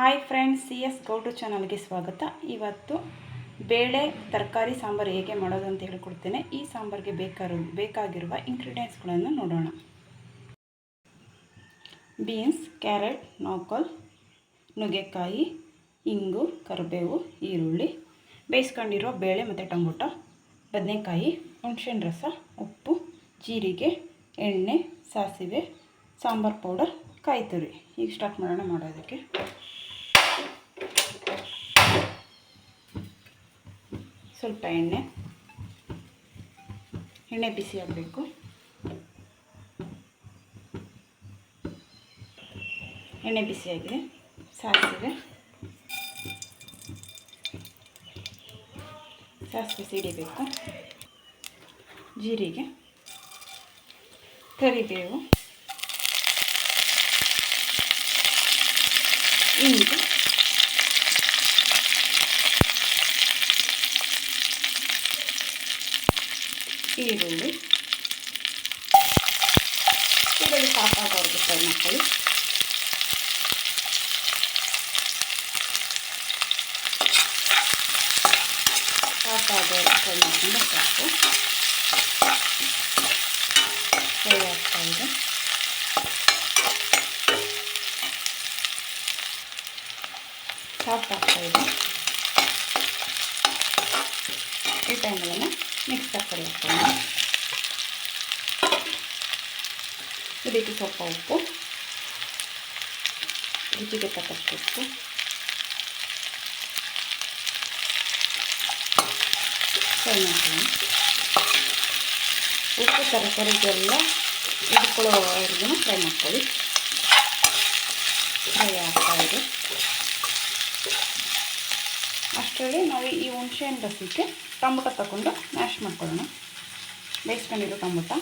Hi friends C S ಗೌಟು ಚಾನಲ್ಗೆ ಸ್ವಾಗತ. ಇವತ್ತು ಬೇಳೆ, ತರಕಾರಿ, ಸಾಂಬಾರು ಹೇಗೆ ಮಾಡೋದು ಅಂತ ಹೇಳ್ಕೊಡ್ತೇನೆ. ಈ ಸಾಂಬಾರಿಗೆ ಬೇಕಾರು, ಬೇಕಾಗಿರುವ ಇಂಗ್ರೀಡಿಯೆಂಟ್ಸ್ಗಳನ್ನು ನೋಡೋಣ. ಬೀನ್ಸ್ ಕ್ಯಾರೆಟ್ ನೋಕಲ್ ನುಗ್ಗೆಕಾಯಿ, ಇಂಗು, ಕರಿಬೇವು, ಈರುಳ್ಳಿ ಬೇಯಿಸ್ಕೊಂಡಿರೋ ಬೇಳೆ ಮತ್ತು ಟೊಮೊಟೊ, ಬದನೆಕಾಯಿ ಹುಣ್ಸೆನ್ ರಸ, ಉಪ್ಪು, ಜೀರಿಗೆ, ಎಣ್ಣೆ, ಸಾಸಿವೆ, ಸಾಂಬಾರು ಪೌಡರ್ ಕಾಯಿ ತುರಿ ಈಗ ಸ್ಟಾರ್ಟ್ ಮಾಡೋಣ ಮಾಡೋದಕ್ಕೆ. ಸ್ವಲ್ಪ ಎಣ್ಣೆ ಎಣ್ಣೆ ಬಿಸಿ ಆಗಬೇಕು. ಎಣ್ಣೆ ಬಿಸಿಯಾಗಿದೆ ಸಾಸಿವೆ. ಸಾಸಿವೆ ಸಿಡಿಬೇಕು. ಜೀರಿಗೆ ಕರಿಬೇವು ಇಂಗು. ಈರುಳ್ಳಿ ಇದರಲ್ಲಿ ಸಾಕಾಗೋರ್ಗೆ ಫ್ರೈ ಮಾಡ್ಕೊಳ್ಳಿ ಸಾಕಾದವ್ರಿಗೆ ಫ್ರೈ ಮಾಡ್ಕೊಂಡು ಸಾಕು ಫ್ರೈ ಆಗ್ತಾ ಇದೆ ಸಾಫ್ಟ್ ಆಗ್ತಾ ಇದೆ ಈ ಟೈಮಲ್ಲಿ ಮಿಕ್ಸ್ ತರಕಾರಿ ಹಾಕೋಣ. ಇದಕ್ಕೆ ಸ್ವಲ್ಪ ಉಪ್ಪು. ರುಚಿಗೆ ತಕ್ಕಷ್ಟು ಉಪ್ಪು. ಮಾಡ್ತೀನಿ ಉಪ್ಪು ತರಕಾರಿಗೆಲ್ಲ ಹಿಡ್ಕೊಳ್ಳೋವರೆಗೂ ಫ್ರೈ ಮಾಡ್ಕೊಳ್ಳಿ. ಫ್ರೈ ಆಗ್ತಾ ಅಷ್ಟರಲ್ಲಿ ನಾವು ಈ ಹುಣಸೆಹಣ್ಣು ರಸಕ್ಕೆ ಟೊಮೊಟೊ ತಗೊಂಡು ಮ್ಯಾಶ್ ಮಾಡ್ಕೊಳ್ಳೋಣ. ಬೇಯಿಸ್ಕೊಂಡಿರೋ ಟೊಮೊಟೊ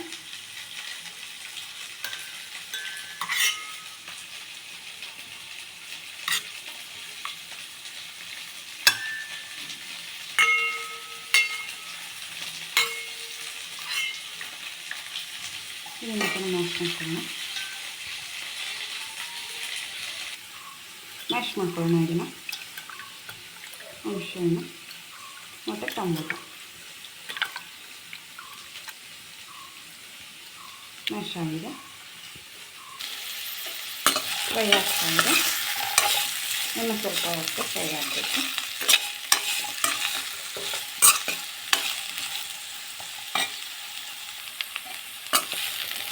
ಇದನ್ನು ಮ್ಯಾಶ್ ಮಾಡ್ಕೊಳ್ಳೋಣ. ಮ್ಯಾಶ್ ಮಾಡ್ಕೊಳ್ಳೋಣ ಇದನ್ನು. ಹುಣಸೆಹಣ್ಣು ಮತ್ತು ಟೊಮೊಟೊ ಮೆಶ್ ಆಗಿದೆ. ಫ್ರೈ ಆಗ್ತಾ ಇದೆ. ಇನ್ನು ಸ್ವಲ್ಪ ಹೊತ್ತು ಫ್ರೈ ಆಗಬೇಕು.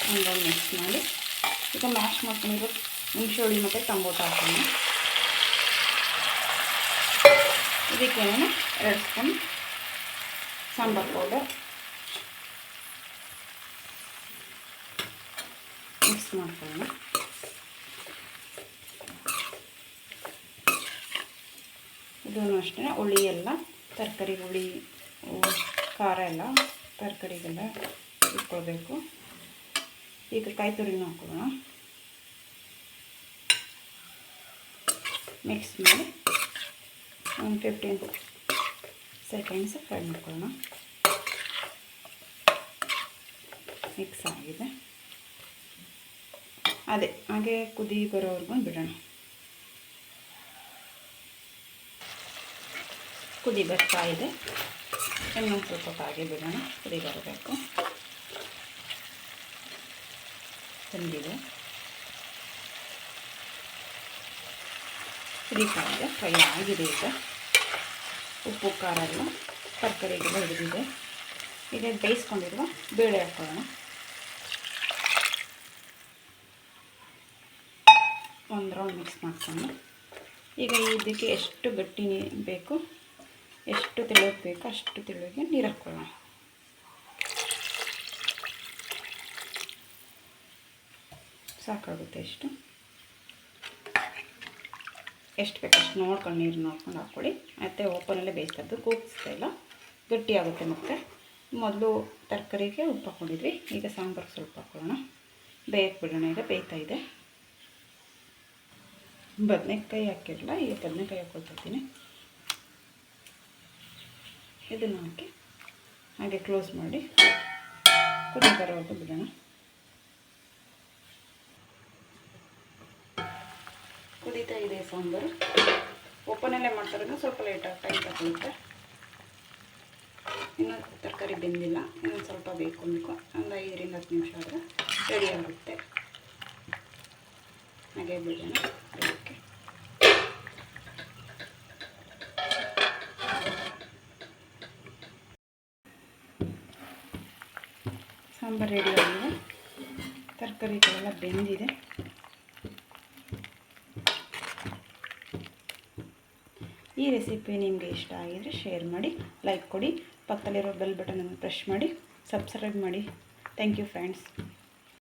ಹಂಗಾಗಿ ಮಿಕ್ಸ್ ಮಾಡಿ. ಈಗ ಮ್ಯಾಶ್ ಮಾಡ್ಕೊಂಡಿರೋ ಹುಣಸೆ ಹುಳಿ ಮತ್ತು ಟೊಮೊಟೊ ಇದಕ್ಕೆ ಎರಡು ಸ್ಪೂನ್ ಸಾಂಬಾರು ಪೌಡರ್. ಮಿಕ್ಸ್ ಮಾಡ್ಕೊಳ್ಳೋಣ. ಇದೂ ಅಷ್ಟೇ, ಹುಳಿ ಎಲ್ಲ, ತರಕಾರಿ ಹುಳಿ ಖಾರ ಎಲ್ಲ, ತರಕಾರಿಗೆಲ್ಲ ಇಟ್ಕೊಳ್ಬೇಕು. ಈಗ ಕಾಯಿ ತುರಿನೂ ಹಾಕೊಳ್ಳೋಣ. ಮಿಕ್ಸ್ ಮಾಡಿ. ಒಂದು ಫಿಫ್ಟೀನ್ ಸೆಕೆಂಡ್ಸ್ ಫ್ರೈ ಮಾಡ್ಕೊಳ್ಳೋಣ ಮಿಕ್ಸ್ ಆಗಿದೆ ಅದೇ ಹಾಗೆ ಕುದಿ ಬರೋವರೆಗೂ ಬಿಡೋಣ ಕುದಿ ಬರ್ತಾ ಇದೆ ಇನ್ನೊಂದು ಸ್ವಲ್ಪ ಹಾಗೆ ಬಿಡೋಣ ಕುದಿ ಬರಬೇಕು ತಂದಿದೆ ಇದೆ ಫ್ರೈ ಆಗಿದೆ ಈಗ. ಉಪ್ಪು, ಖಾರ ಎಲ್ಲ ತರಕಾರಿಗೆಲ್ಲ ಹಿಡಿದಿದೆ. ಈಗ ಬೇಯಿಸ್ಕೊಂಡಿರುವ ಬೇಳೆ ಹಾಕೋಣ ಒಂದು ರೌಂಡ್ ಮಿಕ್ಸ್ ಮಾಡ್ಕೊಂಡು. ಈಗ ಇದಕ್ಕೆ ಎಷ್ಟು ಗಟ್ಟಿ ಬೇಕು, ಎಷ್ಟು ತಿಳಿಯೋಕೆ ಬೇಕು, ಅಷ್ಟು ತೆಳುವಿಗೆ ನೀರು ಹಾಕ್ಕೊಳ್ಳೋಣ ಸಾಕಾಗುತ್ತೆ ಎಷ್ಟು ಎಷ್ಟು ಬೇಕು ಅಷ್ಟು ನೋಡ್ಕೊಂಡು ನೀರು ನೋಡ್ಕೊಂಡು ಹಾಕ್ಕೊಳ್ಳಿ. ಮತ್ತು ಓಪನಲ್ಲೇ ಬೇಯಿಸ್ತದ್ದು ಕೂಗಿಸ್ತಾ ಇಲ್ಲ. ಗಟ್ಟಿಯಾಗುತ್ತೆ ಮತ್ತು. ಮೊದಲು ತರಕಾರಿಗೆ ಉಪ್ಪು ಹಾಕ್ಕೊಂಡಿದ್ವಿ. ಈಗ ಸಾಂಬಾರು ಸ್ವಲ್ಪ ಹಾಕ್ಕೊಳ್ಳೋಣ. ಬೇಯಕ್ಕೆ ಬಿಡೋಣ, ಈಗ ಬೇಯ್ತಾ ಇದೆ. ಬದನೆಕಾಯಿ ಹಾಕಿರಲ್ಲ, ಈಗ ಬದನೆಕಾಯಿ ಹಾಕ್ಕೊಳ್ತಿರ್ತೀನಿ ಇದನ್ನು ಹಾಕಿ ಹಾಗೆ ಕ್ಲೋಸ್ ಮಾಡಿ. ಕುದಿ ಬರೋದು ಬಿಡೋಣ. ಕುದೀತಾ ಇದೆ ಸಾಂಬಾರು. ಓಪನಲ್ಲೇ ಮಾಡ್ತಾರೆ ಸ್ವಲ್ಪ ಲೇಟಾಗಿ ಟೈಮ್ ತಗೊಳುತ್ತೆ. ಇನ್ನೂ ತರಕಾರಿ ಬೆಂದಿಲ್ಲ. ಇನ್ನೊಂದು ಸ್ವಲ್ಪ ಬೇಕು ಬೇಕು ಒಂದು ಐದರಿಂದ ಹತ್ತು ನಿಮಿಷ ಆದರೆ ರೆಡಿ ಆಗುತ್ತೆ. ಹಾಗೆ ಬಿಡೋಣ. ಸಾಂಬಾರು ರೆಡಿ ಆಗಿದೆ. ತರಕಾರಿಗಳೆಲ್ಲ ಬೆಂದಿದೆ. ಈ ರೆಸಿಪಿ ನಿಮಗೆ ಇಷ್ಟ ಆಗಿದರೆ ಶೇರ್ ಮಾಡಿ ಲೈಕ್ ಕೊಡಿ. ಪಕ್ಕದಲ್ಲಿರೋ ಬೆಲ್ ಬಟನನ್ನು ಪ್ರೆಸ್ ಮಾಡಿ ಸಬ್ಸ್ಕ್ರೈಬ್ ಮಾಡಿ. Thank you friends